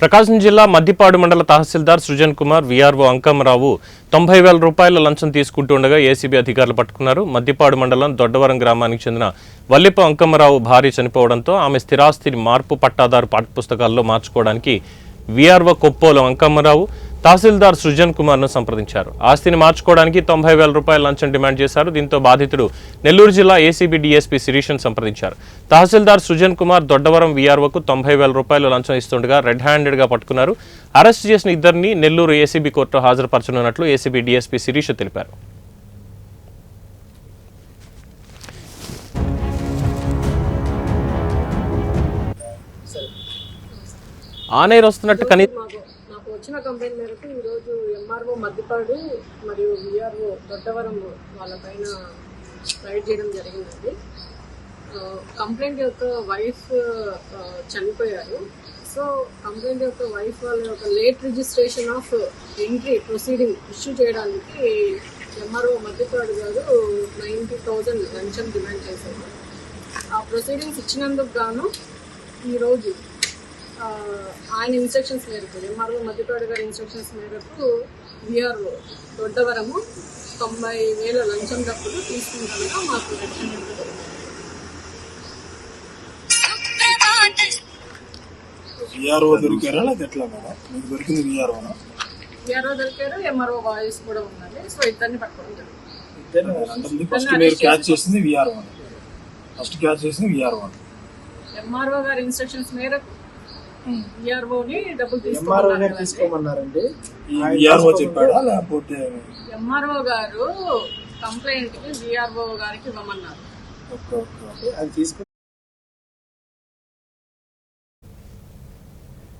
ప్రకాశం జిల్లా మద్దిపాడు మండల తహసీల్దార్ సృజన్ కుమార్ విఆర్ఓ అంకమరావు తొంభై వేల రూపాయల లంచం తీసుకుంటుండగా ఏసీబీ అధికారులు పట్టుకున్నారు. మద్దిపాడు మండలం దొడ్డవరం గ్రామానికి చెందిన వల్లిప అంకమరావు భార్య చనిపోవడంతో ఆమె స్థిరాస్తిని మార్పు పట్టాదారు పాఠ్యపుస్తకాల్లో మార్చుకోవడానికి విఆర్ఓ కొప్పోలు అంకమ్మరావు తహసీల్దార్ సృజన్ కుమార్ను సంప్రదించారు. ఆస్తిని మార్చుకోవడానికి తొంభై వేల రూపాయల లంచం డిమాండ్ చేశారు. దీంతో బాధితుడు నెల్లూరు జిల్లా ఏసీబీ డీఎస్పీ శిరీష్ను సంప్రదించారు. తహసీల్దార్ సృజన్ కుమార్ దొడ్డవరం వీఆర్ఓకు తొంభై వేల రూపాయలు లంచం ఇస్తుండగా రెడ్ హ్యాండెడ్గా పట్టుకున్నారు. అరెస్ట్ చేసిన ఇద్దరిని నెల్లూరు ఏసీబీ కోర్టులో హాజరుపరచనున్నట్లు ఏసీబీ డీఎస్పీ శిరీష్ తెలిపారు. ఆనేరు వస్తున్నట్టు కనీసం వచ్చిన కంప్లైంట్ మేరకు ఈరోజు ఎంఆర్ఓ మద్దిపాడు మరియు విఆర్ఓ దొడ్డవరం వాళ్ళపైన రైడ్ చేయడం జరిగిందండి. కంప్లైంట్ యొక్క వైఫ్ చనిపోయారు. సో కంప్లైంట్ యొక్క వైఫ్ వాళ్ళ యొక్క late registration of entry proceeding issue చేయడానికి ఎంఆర్ఓ మద్దిపాడు గారు నైంటీ థౌజండ్ లంచం డిమాండ్ చేశారు. ఆ ప్రొసీడింగ్స్ ఇచ్చినందుకు గాను ఈరోజు ఆయన ఇన్స్ట్రక్షన్స్ మేరకు ఎంఆర్ఓ మధ్యపాడు గారి ఇన్స్ట్రక్షన్స్ మేరకు విఆర్ఓ దొడ్డవరము తొంభై వేల లంచం డబ్బులు తీసుకుంటాగా మాకు recommend జరిగింది. విఆర్ఓ దొరికారా లేదా ఎట్లా మేడం? మీకు దొరికింది విఆర్ఓనా? విఆర్ఓ దొరికారు ఎంఆర్ఓ వాయిస్ కూడా ఉన్నది. సో ఇద్దరిని పట్టుకోవడం ఫస్ట్ మీరు క్యాచ్ చేసింది విఆర్ఓ ఫస్ట్ క్యాచ్ చేసింది విఆర్ఓ ఎంఆర్ఓ గారి ఇన్స్ట్రక్షన్స్ మేరకు విఆర్ఓని డబ్బులు ఎంఆర్ఓ గారు తీసుకోమన్నారు తీసుకోమన్నారండి. విఆర్ఓ చెప్పాడా. లేకపోతే ఎంఆర్ఓ గారు కంప్లైంట్కి విఆర్ఓ గారికి ఇవ్వమన్నారు. ఓకే ఓకే అది తీసుకుని